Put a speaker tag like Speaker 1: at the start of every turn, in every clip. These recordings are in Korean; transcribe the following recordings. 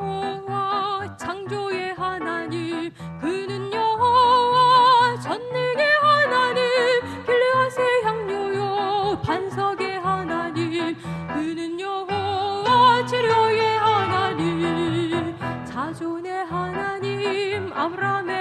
Speaker 1: 여호와 창조의 하나님 그는 여호와 전능의 하나님 길레앗의 향료요 반석의 하나님 그는 여호와 치료의 하나님 자존의 하나님 아브라함의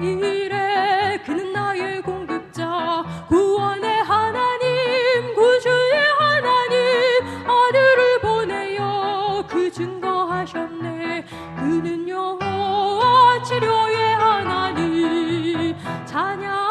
Speaker 1: 이래 그는 나의 공급자 구원의 하나님 구주의 하나님 아들을 보내어 그 증거하셨네. 그는 여호와 치료의 하나님 자녀